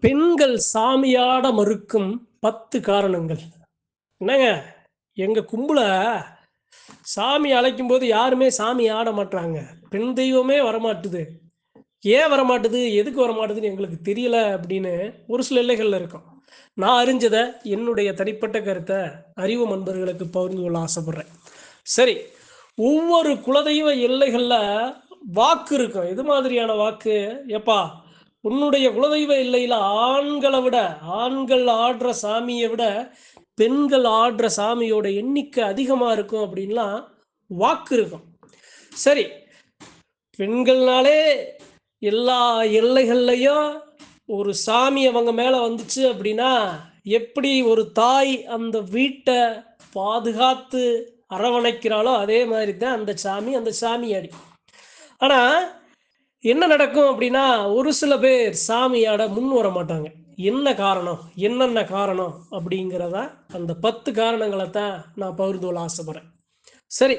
பெண்கள் சாமியாட மறுக்கும் பத்து காரணங்கள். என்னங்க? எங்க கும்பல சாமி அழைக்கும் போது யாருமே சாமி ஆட மாட்டாங்க பெண் தெய்வமே வரமாட்டுது. ஏன் வரமாட்டுது? எதுக்கு வரமாட்டுதுன்னு எங்களுக்கு தெரியல அப்படின்னு ஒரு சில எல்லைகளில் இருக்கும். நான் அறிஞ்சதை என்னுடைய தனிப்பட்ட கருத்தை அறிவு நண்பர்களுக்கு பகிர்ந்து கொள்ள ஆசைப்படுறேன். சரி ஒவ்வொரு குலதெய்வ எல்லைகளில் வாக்கு இருக்கும். எது மாதிரியான வாக்கு? எப்பா உன்னுடைய குலதெய்வ இல்லையில ஆண்களை விட ஆண்கள் ஆடுற சாமியை விட பெண்கள் ஆடுற சாமியோட எண்ணிக்கை அதிகமாக இருக்கும் அப்படின்லாம் வாக்கு இருக்கும். சரி பெண்கள்னாலே எல்லா எல்லைகள்லையும் ஒரு சாமி அவங்க மேலே வந்துச்சு அப்படின்னா எப்படி ஒரு தாய் அந்த வீட்டை பாதுகாத்து அரவணைக்கிறாளோ அதே மாதிரி தான் அந்த சாமி அந்த சாமியாடி ஆனால் என்ன நடக்கும் அப்படின்னா ஒரு சில பேர் சாமியாட முன் வர மாட்டாங்க. என்ன காரணம்? என்னென்ன காரணம்? அப்படிங்கிறத அந்த பத்து காரணங்களை தான் நான் பகிர்ந்து கொள்ள ஆசைப்பட்றேன். சரி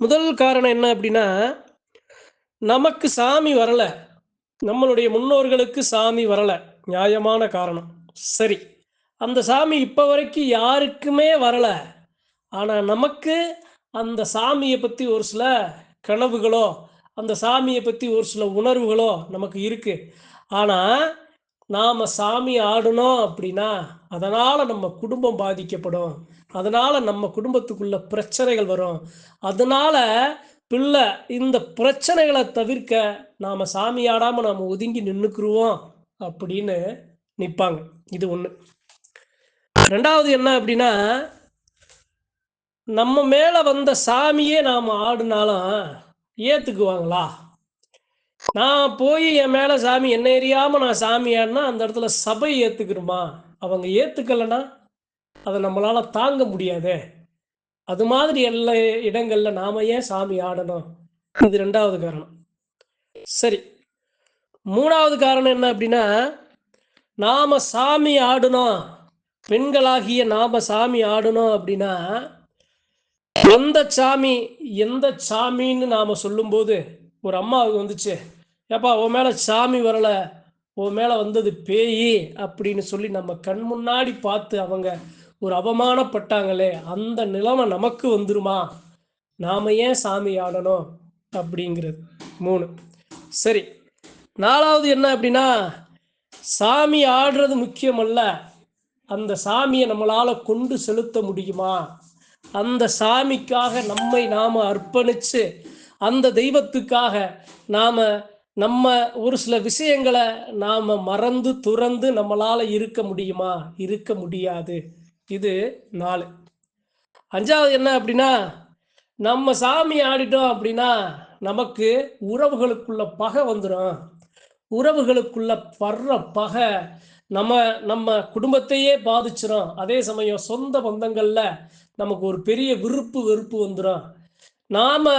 முதல் காரணம் என்ன அப்படின்னா நமக்கு சாமி வரலை. நம்மளுடைய முன்னோர்களுக்கு சாமி வரலை. நியாயமான காரணம். சரி அந்த சாமி இப்போ வரைக்கும் யாருக்குமே வரலை. ஆனால் நமக்கு அந்த சாமியை பற்றி ஒரு சில கனவுகளோ அந்த சாமியை பற்றி ஒரு சில உணர்வுகளோ நமக்கு இருக்குது ஆனால் நாம் சாமி ஆடணும் அப்படின்னா அதனால் நம்ம குடும்பம் பாதிக்கப்படும். அதனால் நம்ம குடும்பத்துக்குள்ள பிரச்சனைகள் வரும். அதனால் பிள்ளை இந்த பிரச்சனைகளை தவிர்க்க நாம் சாமி ஆடாமல் நாம் ஒதுங்கி நின்றுக்குருவோம் அப்படின்னு நிற்பாங்க இது ஒன்று ரெண்டாவது என்ன அப்படின்னா நம்ம மேலே வந்த சாமியே நாம் ஆடுனாலும் ஏற்றுக்குவாங்களா நான் போய் என் மேலே சாமி என்ன எரியாமல் நான் சாமியான்னா அந்த இடத்துல சபை ஏற்றுக்கிறோமா அவங்க ஏற்றுக்கலைன்னா அதை நம்மளால் தாங்க முடியாது. அது மாதிரி எல்லா இடங்களில் நாம் ஏன் சாமி ஆடணும்? இது ரெண்டாவது காரணம். சரி. மூணாவது காரணம் என்ன அப்படின்னா நாம் சாமி ஆடணும் பெண்களாகிய நாம் சாமி ஆடணும் அப்படின்னா எந்த சாமி எந்த சாமின்னு நாம் சொல்லும்போது ஒரு அம்மாவுக்கு வந்துச்சு. ஏப்பா உன் மேலே சாமி வரலை உன் மேலே வந்தது பேய் அப்படின்னு சொல்லி நம்ம கண் முன்னாடி பார்த்து அவங்க ஒரு அவமானப்பட்டாங்களே அந்த நிலைமை நமக்கு வந்துருமா? நாம் ஏன் சாமி ஆடணும் அப்படிங்கிறது. மூணு. சரி. நாலாவது என்ன அப்படின்னா சாமி ஆடுறது முக்கியமல்ல அந்த சாமியை நம்மளால் கொண்டு செலுத்த முடியுமா? அந்த சாமிக்காக நம்மை நாம் அர்ப்பணித்து அந்த தெய்வத்துக்காக நாம் நம்ம ஒரு சில விஷயங்களை நாம் மறந்து துறந்து நம்மளால் இருக்க முடியுமா? இருக்க முடியாது. இது நாலு. அஞ்சாவது என்ன அப்படின்னா நம்ம சாமி ஆடிட்டோம் அப்படின்னா நமக்கு உறவுகளுக்குள்ள பகை வந்துடும் உறவுகளுக்குள்ள படுற பகை நம்ம நம்ம குடும்பத்தையே பாதிச்சிடும் அதே சமயம் சொந்த பந்தங்களில் நமக்கு ஒரு பெரிய விருப்பு வெறுப்பு வந்துடும் நாம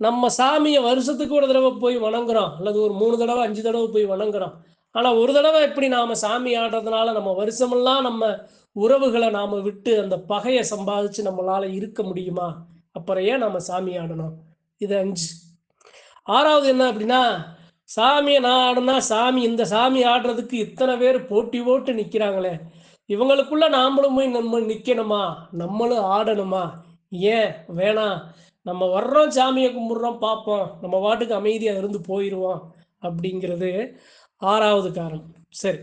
நம்ம சாமியை வருஷத்துக்கு ஒரு தடவை போய் வணங்குறோம். அல்லது ஒரு மூணு தடவை அஞ்சு தடவை போய் வணங்குறோம். ஆனால் ஒரு தடவை எப்படி நாம் சாமி ஆடுறதுனால நம்ம வருஷமெல்லாம் நம்ம உறவுகளை நாம் விட்டு அந்த பகையை சம்பாதிச்சு நம்மளால் இருக்க முடியுமா? அப்புறம் ஏன் நம்ம சாமி ஆடணும்? இது அஞ்சு. ஆறாவது என்ன அப்படின்னா சாமியை நான் ஆடுனா சாமி இந்த சாமி ஆடுறதுக்கு இத்தனை பேர் போட்டி போட்டு நிற்கிறாங்களே இவங்களுக்குள்ள நாமளும் போய் நம்ம நிற்கணுமா நம்மளும் ஆடணுமா? ஏன்? வேணாம் நம்ம வர்றோம் சாமியை கும்பிட்றோம் பார்ப்போம். நம்ம வாட்டுக்கு அமைதியாக இருந்து போயிடுவோம் அப்படிங்கிறது ஆறாவது காரணம். சரி.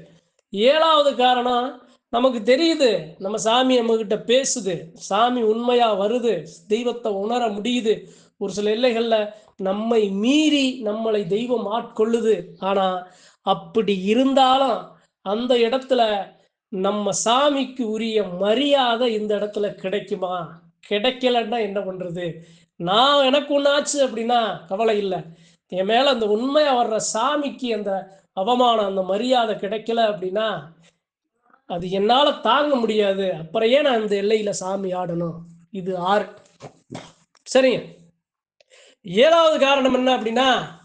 ஏழாவது காரணம் நமக்கு தெரியுது. நம்ம சாமி நம்மக்கிட்ட பேசுது. சாமி உண்மையாக வருது. தெய்வத்தை உணர முடியுது. ஒரு சில எல்லைகளில் நம்மை மீறி நம்மளை தெய்வம் ஆட்கொள்ளுது. ஆனால் அப்படி இருந்தாலும் அந்த இடத்துல நம்ம சாமிக்கு உரிய மரியாதை இந்த இடத்துல கிடைக்குமா? கிடைக்கலன்னா என்ன பண்ணுறது நான் எனக்கு ஒன்றாச்சு அப்படின்னா கவலை இல்லை. என் மேலே அந்த உண்மையாக வர்ற சாமிக்கு அந்த அவமானம் அந்த மரியாதை கிடைக்கல அப்படின்னா அது என்னால் தாங்க முடியாது. அப்புறம் ஏன் நான் இந்த எல்லையில் சாமி ஆடணும்? இது ஆறு. சரிங்க. ஏழாவது காரணம் என்ன அப்படின்னா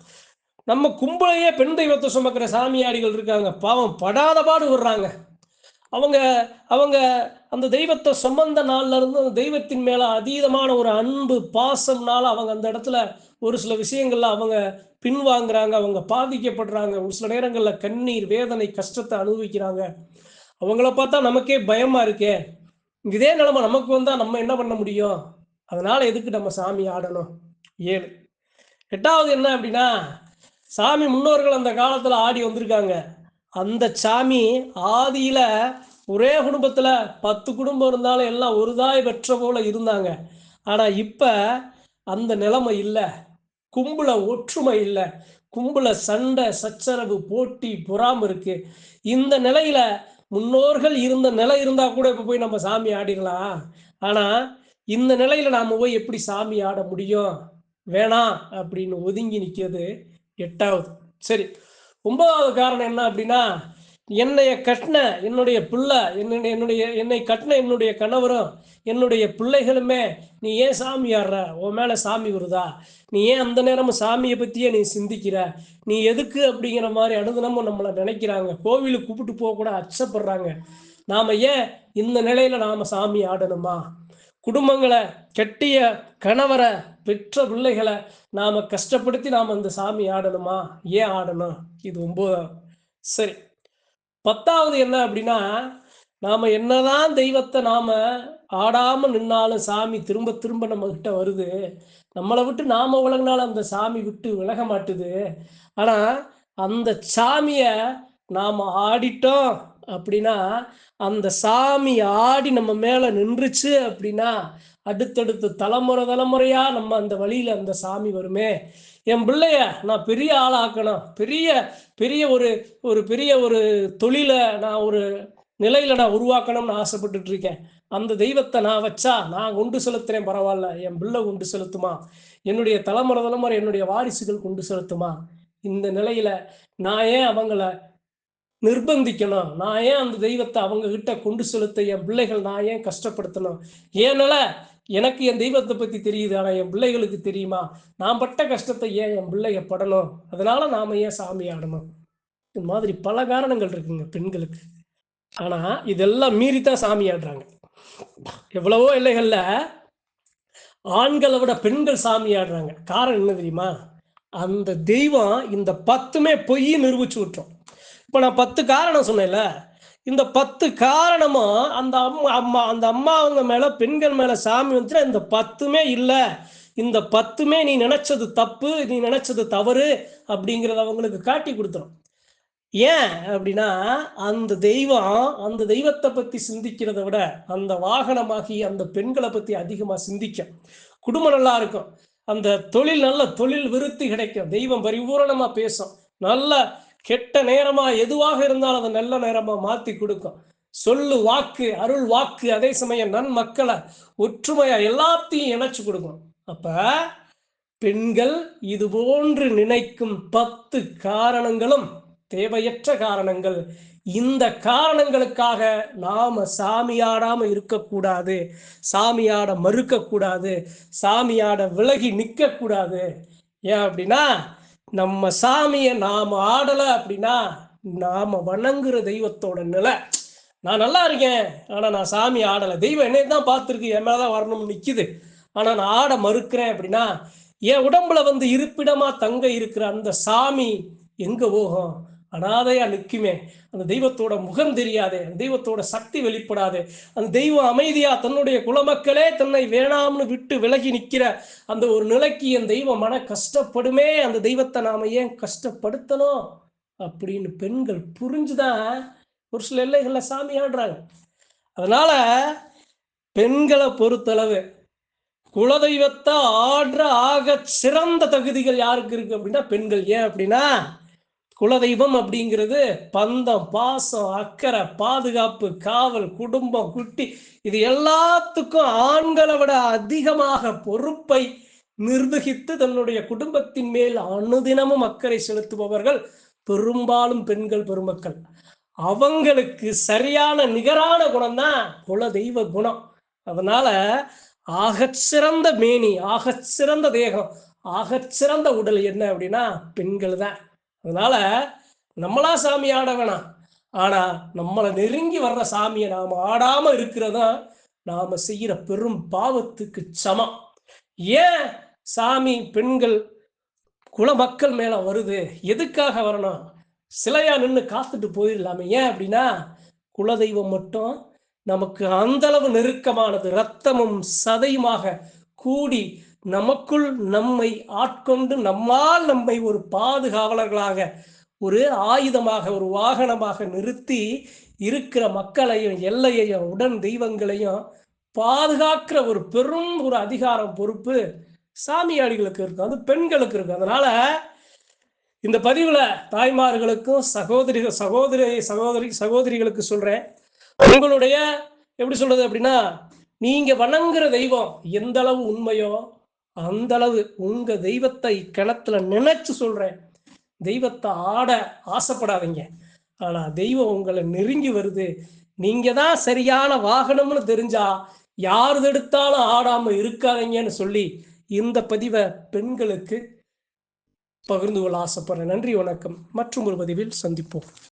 நம்ம கும்பலையே பெண் தெய்வத்தை சுமக்கிற சாமியாடிகள் இருக்காங்க. பாவம் படாத பாடு விடுறாங்க. அவங்க அவங்க அந்த தெய்வத்தை சுமந்த நாள்ல இருந்து அந்த தெய்வத்தின் மேல அதீதமான ஒரு அன்பு பாசம்னால அவங்க அந்த இடத்துல ஒரு சில விஷயங்கள்ல அவங்க பின்வாங்குறாங்க அவங்க பாதிக்கப்படுறாங்க. ஒரு சில நேரங்களில் கண்ணீர் வேதனை கஷ்டத்தை அனுபவிக்கிறாங்க. அவங்கள பார்த்தா நமக்கே பயமா இருக்கே. இதே நிலைமை நமக்கு வந்தா நம்ம என்ன பண்ண முடியும்? அதனால எதுக்கு நம்ம சாமி ஆடணும்? ஏழு. எட்டாவது என்ன அப்படின்னா சாமி முன்னோர்கள் அந்த காலத்துல ஆடி வந்திருக்காங்க. அந்த சாமி ஆதியில ஒரே குடும்பத்துல பத்து குடும்பம் இருந்தாலும் எல்லாம் ஒரு தாய் பெற்ற போல இருந்தாங்க. ஆனா இப்ப அந்த நிலைமை இல்லை. கும்பல ஒற்றுமை இல்லை. கும்பல சண்டை சச்சரவு போட்டி பொறாம இருக்கு. இந்த நிலையில முன்னோர்கள் இருந்த நிலை இருந்தா கூட இப்ப போய் நம்ம சாமி ஆடிடலாம். ஆனா இந்த நிலையில நாம போய் எப்படி சாமி ஆட முடியும்? வேணாம் அப்படின்னு ஒதுங்கி நிற்கிறது எட்டாவது. சரி. ஒன்பதாவது காரணம் என்ன அப்படின்னா என்னைய கட்டின என்னுடைய பிள்ளை என்னுடைய என்னுடைய என்னை கட்டின என்னுடைய கணவரும் என்னுடைய பிள்ளைகளுமே நீ ஏன் சாமி ஆடுற? உன் மேலே சாமி வருதா? நீ ஏன் அந்த நேரமும் சாமியை பற்றியே நீ சிந்திக்கிற? நீ எதுக்கு? அப்படிங்கிற மாதிரி அனுதினமும் நம்மளை நினைக்கிறாங்க. கோவிலுக்கு கூப்பிட்டு போக கூட அச்சப்படுறாங்க. நாம ஏன் இந்த நிலையில நாம சாமி ஆடணுமா? குடும்பங்களை கெட்டிய கணவரை பெற்ற பிள்ளைகளை நாம் கஷ்டப்படுத்தி நாம் அந்த சாமி ஆடணுமா? ஏன் ஆடணும்? இது ஒம்போதாம் சரி. பத்தாவது என்ன அப்படின்னா நாம் என்னதான் தெய்வத்தை நாம் ஆடாமல் நின்னாலும் சாமி திரும்ப திரும்ப நம்மக்கிட்ட வருது. நம்மளை விட்டு நாம் விலகினாலும் அந்த சாமி விட்டு விலக மாட்டுது. ஆனால் அந்த சாமியை நாம் ஆடிட்டோம். அப்படின்னா அந்த சாமி ஆடி நம்ம மேல நின்றுச்சு அப்படின்னா அடுத்தடுத்து தலைமுறை தலைமுறையா நம்ம அந்த வழியில அந்த சாமி வருமே. என் பிள்ளைய நான் பெரிய ஆளாக்கணும். பெரிய பெரிய ஒரு ஒரு பெரிய ஒரு தொழிலை நான் ஒரு நிலையில நான் உருவாக்கணும்னு ஆசைப்பட்டுட்டு இருக்கேன் அந்த தெய்வத்தை நான் வச்சா நான் கொண்டு செலுத்துறேன் பரவாயில்ல என் பிள்ளை கொண்டு செலுத்துமா? என்னுடைய தலைமுறை தலைமுறை என்னுடைய வாரிசுகள் கொண்டு செலுத்துமா? இந்த நிலையில நான் ஏன் அவங்கள நிர்பந்திக்கணும். நான் ஏன் அந்த தெய்வத்தை அவங்க கிட்ட கொண்டு செலுத்த என் பிள்ளைகள் நான் ஏன் கஷ்டப்படுத்தணும்? ஏனால எனக்கு என் தெய்வத்தை பத்தி தெரியுது ஆனா என் பிள்ளைகளுக்கு தெரியுமா? நான் பட்ட கஷ்டத்தை ஏன் என் பிள்ளைய படணும்? அதனால நாம ஏன் சாமி ஆடணும்? இந்த மாதிரி பல காரணங்கள் இருக்குங்க பெண்களுக்கு. ஆனா இதெல்லாம் மீறித்தான் சாமி ஆடுறாங்க. எவ்வளவோ எல்லைகள்ல ஆண்களை விட பெண்கள் சாமி ஆடுறாங்க. காரணம் என்ன தெரியுமா? அந்த தெய்வம் இந்த பத்துமே பொய் நிரூபிச்சு விட்டுரும். இப்போ நான் பத்து காரணம் சொன்னேன்ல. இந்த பத்து காரணமும் அந்த அம்மா அம்மா அந்த அம்மா அவங்க மேலே பெண்கள் மேலே சாமி வந்துட்டு இந்த பத்துமே இல்லை. இந்த பத்துமே நீ நினைச்சது தப்பு நீ நினைச்சது தவறு அப்படிங்கிறத அவங்களுக்கு காட்டி கொடுத்துரும். ஏன் அப்படின்னா அந்த தெய்வம் அந்த தெய்வத்தை பத்தி சிந்திக்கிறத விட அந்த வாகனமாகி அந்த பெண்களை பத்தி அதிகமா சிந்திக்கும். குடும்பம் நல்லா இருக்கும். அந்த தொழில் நல்ல தொழில் விருத்தி கிடைக்கும். தெய்வம் பரிபூரணமா பேசும். நல்ல கெட்ட நேரமா எதுவாக இருந்தாலும் அதை நல்ல நேரமா மாத்தி கொடுக்கும். சொல்லு வாக்கு அருள் வாக்கு அதே சமயம் நன்மக்களை ஒற்றுமையா எல்லாத்தையும் இணைச்சு கொடுக்கும் அப்ப பெண்கள் இது போன்று நினைக்கும் பத்து காரணங்களும் தேவையற்ற காரணங்கள். இந்த காரணங்களுக்காக நாம சாமியாடாம இருக்கக்கூடாது. சாமியாட மறுக்கக்கூடாது. சாமியாட விலகி நிற்க கூடாது ஏன் அப்படின்னா நம்ம சாமியை நாம ஆடலை அப்படின்னா நாம வணங்குற தெய்வத்தோட நிலை. நான் நல்லா இருக்கேன் ஆனால் நான் சாமி ஆடலை. தெய்வம் என்னை தான் பார்த்துருக்கு என் மேலதான் வரணும்னு நிற்கிது ஆனால் நான் ஆட மறுக்கிறேன் அப்படின்னா என் உடம்புல வந்து இருப்பிடமா தங்க இருக்கிற அந்த சாமி எங்க போகும்? அனாதையா நிற்குமே. அந்த தெய்வத்தோட முகம் தெரியாதே அந்த தெய்வத்தோட சக்தி வெளிப்படாது. அந்த தெய்வம் அமைதியா தன்னுடைய குலமக்களே தன்னை வேணாம்னு விட்டு விலகி நிற்கிற அந்த ஒரு நிலைக்கு என் தெய்வம் மன கஷ்டப்படுமே அந்த தெய்வத்தை நாம ஏன் கஷ்டப்படுத்தணும்? அப்படின்னு பெண்கள் புரிஞ்சுதான் ஒரு சில எல்லைகளில் சாமி ஆடுறாங்க. அதனால பெண்களை பொறுத்தளவு குலதெய்வத்தை ஆடுற ஆக சிறந்த தகுதிகள் யாருக்கு இருக்கு அப்படின்னா பெண்கள். ஏன் அப்படின்னா குலதெய்வம் அப்படிங்கிறது பந்தம் பாசம் அக்கறை பாதுகாப்பு காவல் குடும்பம் குட்டி இது எல்லாத்துக்கும் ஆண்களை விட அதிகமாக பொறுப்பை நிர்வகித்து தன்னுடைய குடும்பத்தின் மேல் அனுதினமும் அக்கறை செலுத்துபவர்கள் பெரும்பாலும் பெண்கள் பெருமக்கள். அவங்களுக்கு சரியான நிகரான குணம் தான் குலதெய்வ குணம். அதனால ஆகச்சிறந்த மேனி ஆகச்சிறந்த தேகம் ஆகச்சிறந்த உடல் என்ன அப்படின்னா பெண்கள் தான். அதனால நம்மளா சாமி ஆட வேணாம் ஆனா நம்மளை நெருங்கி வர்ற சாமியை நாம ஆடாம இருக்கிறதா நாம செய்யற பெரும் பாவத்துக்கு சமம். ஏன் சாமி பெண்கள் குல மக்கள் மேல வருது? எதுக்காக வரணும்? சிலையா நின்று காத்துட்டு போயிடலாமே. ஏன் அப்படின்னா குலதெய்வம் மட்டும் நமக்கு அந்த அளவு நெருக்கமானது. ரத்தமும் சதையுமாக கூடி நமக்குள் நம்மை ஆட்கொண்டு நம்மால் நம்மை ஒரு பாதுகாவலர்களாக ஒரு ஆயுதமாக ஒரு வாகனமாக நிறுத்தி இருக்கிற மக்களையும் எல்லையையும் உடன் தெய்வங்களையும் பாதுகாக்கிற ஒரு பெரும் ஒரு அதிகாரம் பொறுப்பு சாமியாடிகளுக்கு இருக்கும். அது பெண்களுக்கு இருக்கும். அதனால இந்த பதிவுல தாய்மார்களுக்கும் சகோதரி சகோதரி சகோதரி சகோதரிகளுக்கு சொல்றேன். உங்களுடைய எப்படி சொல்றது அப்படின்னா நீங்க வணங்குற தெய்வம் எந்த அளவு உண்மையோ அந்த அளவு உங்க தெய்வத்தை கிணத்துல நினைச்சு சொல்றேன். தெய்வத்தை ஆட ஆசைப்படாதீங்க. ஆனா தெய்வம் உங்களை நெருங்கி வருது. நீங்க தான் சரியான வாகனம்னு தெரிஞ்சா யார் எடுத்தாலும் ஆடாம இருக்காதீங்கன்னு சொல்லி இந்த பதிவை பெண்களுக்கு பகிர்ந்து கொள்ள ஆசைப்படுறேன். நன்றி வணக்கம். மற்றும் ஒரு பதிவில் சந்திப்போம்.